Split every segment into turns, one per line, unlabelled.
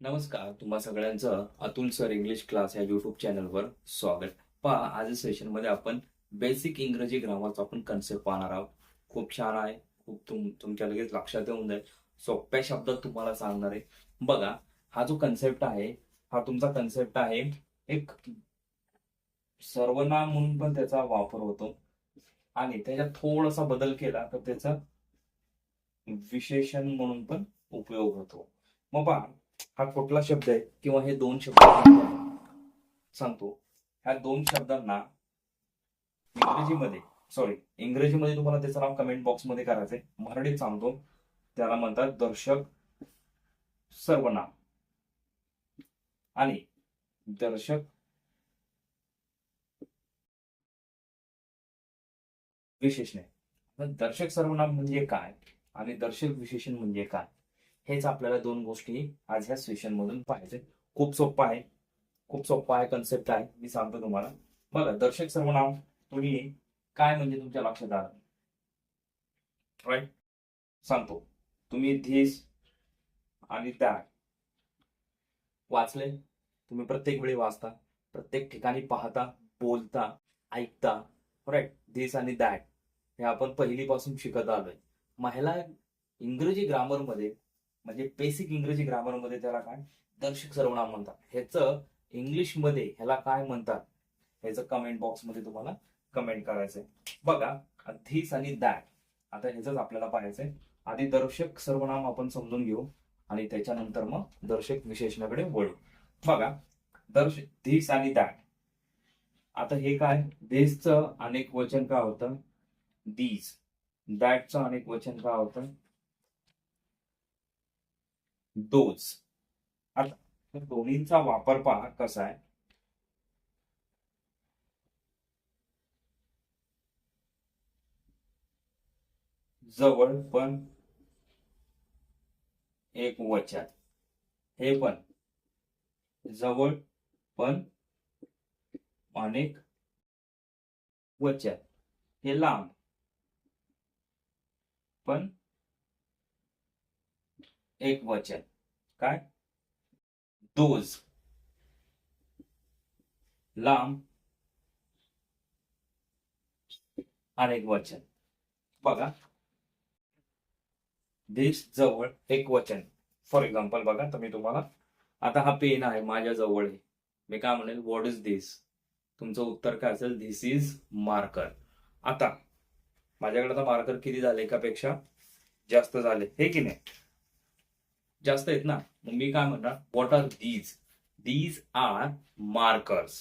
नमस्कार तुम्हा सगळ्यांचं अतुल सर इंग्लिश क्लास या युट्यूब चॅनलवर स्वागत. पहा आज सेशनमध्ये आपण बेसिक इंग्रजी ग्रामरचा आपण कन्सेप्ट पाहणार आहोत. खूप छान आहे. खूप तुम तुमच्या लगेच लक्षात येऊन जाईल. सोप्या शब्दात तुम्हाला सांगणार आहे. बघा हा जो कन्सेप्ट आहे हा तुमचा कन्सेप्ट आहे एक सर्वनाम म्हणून पण त्याचा वापर होतो. आणि त्याच्यात थोडासा बदल केला तर त्याचा विशेषण म्हणून पण उपयोग होतो. मग पहा हा कुठला शब्द आहे? किंवा हे दोन शब्द सांगतो. ह्या दोन शब्दांना इंग्रजीमध्ये सॉरी इंग्रजीमध्ये तुम्हाला त्याचं नाव कमेंट बॉक्समध्ये करायचंय मराठीत सांगतो. त्याला म्हणतात दर्शक सर्वनाम. आणि दर्शक विशेषण. दर्शक सर्वनाम म्हणजे काय? आणि दर्शक विशेषण म्हणजे काय? हेच आपल्याला दोन गोष्टी आज ह्या सेशन मधून पाहायचे. खूप सोपं आहे. खूप सोपा आहे कन्सेप्ट आहे. मी सांगतो तुम्हाला. बघा दर्शक सर्वनाम तुम्ही काय म्हणजे तुमच्या लक्षात आलं? राईट सांगतो. तुम्ही धीस आणि दॅट वाचले? तुम्ही प्रत्येक वेळी वाचता. प्रत्येक ठिकाणी पाहता बोलता ऐकता. राईट धीस आणि दॅट हे आपण पहिलीपासून शिकत आलोय. महिला इंग्रजी ग्रामरमध्ये म्हणजे बेसिक इंग्रजी ग्रामरमध्ये त्याला काय? दर्शक सर्वनाम म्हणतात. ह्याचं इंग्लिशमध्ये ह्याला काय म्हणतात? ह्याचं कमेंट बॉक्समध्ये तुम्हाला कमेंट करायचंय. बघा धीस आणि दॅट आता ह्याच आपल्याला पाहायचंय. आधी दर्शक सर्वनाम आपण समजून घेऊ आणि त्याच्यानंतर मग दर्शक विशेषणाकडे वळू. बघा दर्श धीस आणि दॅट आता हे काय? देशचं अनेक वचन काय होतं? दीज दॅटचं अनेक वचन काय होतं? डोज आता दोन्हींचा वापर पहा कसा आहे. जवळ पण एक वचन. हे पण. जवळ पण अनेक वचन. हे लांब. पण एक वचन. काय? दोज. लांब. अनेक वचन. बघा. देश जवळ एक वचन. फॉर एक्झाम्पल बघा तर मी तुम्हाला आता हा पेन आहे माझ्या जवळ आहे. मी काय म्हणेल? व्हॉट इज दिस तुमचं उत्तर काय असेल? धिस इज मार्कर आता माझ्याकडे आता मार्कर किती झाले? एकापेक्षा जास्त झाले. हे की नाही? जास्त आहेत ना मग मी काय म्हणणार? What are these these are markers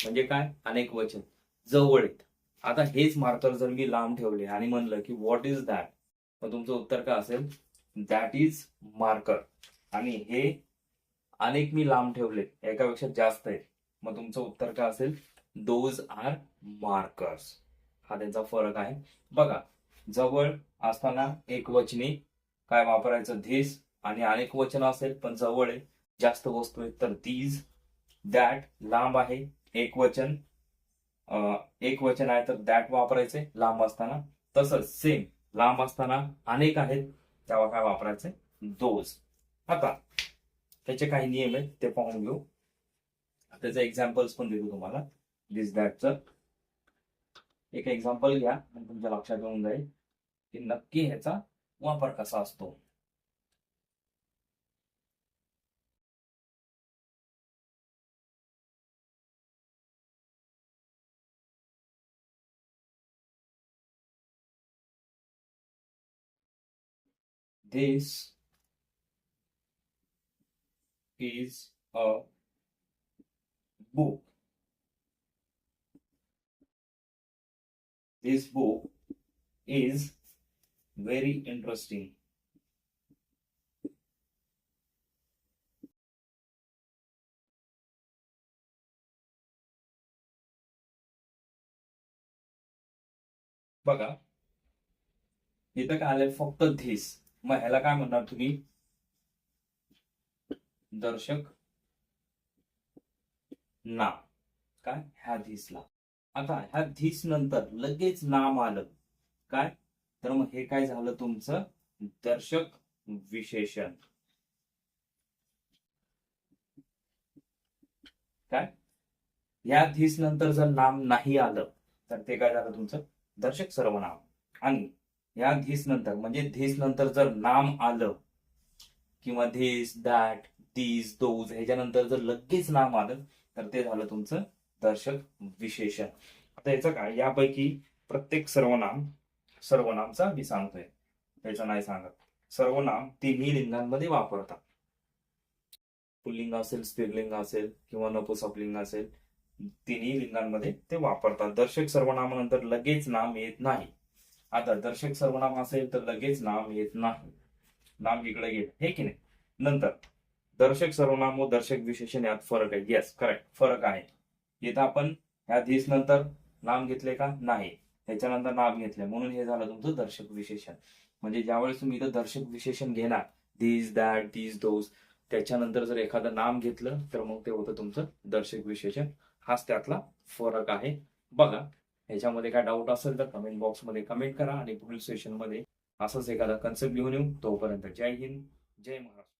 म्हणजे काय? अनेक वचन. जवळ आहेत. आता हेच मार्कर जर मी लांब ठेवले आणि म्हणलं की व्हॉट इज दॅट मग तुमचं उत्तर काय असेल? दॅट इज मार्कर आणि हे अनेक मी लांब ठेवले एकापेक्षा जास्त आहेत. मग तुमचं उत्तर काय असेल? दोज आर मार्कर्स हा त्यांचा फरक आहे. बघा जवळ असताना एक वचनी काय वापरायचं? धीस आणि अनेक वचन असेल पण जवळ आहे. जास्त वस्तू आहेत तर दीज दॅट लांब आहे. एक वचन एक वचन आहे तर दॅट वापरायचे लांब असताना. तसंच सेम लांब असताना अनेक आहेत तेव्हा काय वापरायचे? दोज. आता त्याचे काही नियम आहेत ते पाहून घेऊ. त्याचे एक्झाम्पल्स पण देतो तुम्हाला. दिस दॅटचं एक एक्झाम्पल घ्या तुमच्या लक्षात येऊन जाईल की नक्की ह्याचा वापर कसा असतो. This is a book. This book is very interesting. बघा इथं काय आलंय फक्त धीस मग ह्याला काय म्हणणार तुम्ही? दर्शक ना काय? ह्या धीसला. आता ह्या धिस नंतर लगेच नाम आलं. काय? तर मग हे काय झालं तुमचं? दर्शक विशेषण. काय? या धीस नंतर जर नाम नाही आलं तर ते काय झालं तुमचं? दर्शक सर्वनाम. आणि या धीस नंतर म्हणजे धीस नंतर जर नाम आलं किंवा धीस दॅट दीज दोज ह्याच्यानंतर जर लगेच नाम आलं तर ते झालं तुमचं दर्शक विशेषण. आता याचं काय? यापैकी प्रत्येक सर्वनाम सर्वनामचा मी सांगतोय. त्याचं नाही सांगत. सर्वनाम तिन्ही लिंगांमध्ये वापरतात. पुल्लिंग असेल स्त्रीलिंग असेल किंवा नपुसपलिंग असेल तिन्ही लिंगांमध्ये ते वापरतात. दर्शक सर्वनामानंतर लगेच नाम येत नाही. आता दर्शक सर्वनाम असेल तर लगेच नाम येत नाही. नाम इकडे येत हे की नाही? नंतर. दर्शक सर्वनाम व दर्शक विशेषण यात फरक आहे. येस करेक्ट फरक आहे. इथं आपण. ह्या धीस नंतर. नाम घेतले का? नाही. त्याच्यानंतर नाम घेतले. म्हणून हे झालं तुमचं दर्शक विशेषण. म्हणजे ज्यावेळेस तुम्ही इथं दर्शक विशेषण घेणार धीस दॅट दीज दोस त्याच्यानंतर जर एखादं नाम घेतलं तर मग ते होतं तुमचं दर्शक विशेषण. हाच त्यातला फरक आहे. बघा. ह्याच्यामध्ये काय डाऊट असेल तर कमेंट बॉक्समध्ये कमेंट करा आणि पुढील सेशनमध्ये असंच एखादा कन्सेप्ट घेऊन येऊ तोपर्यंत जय हिंद जय महाराष्ट्र.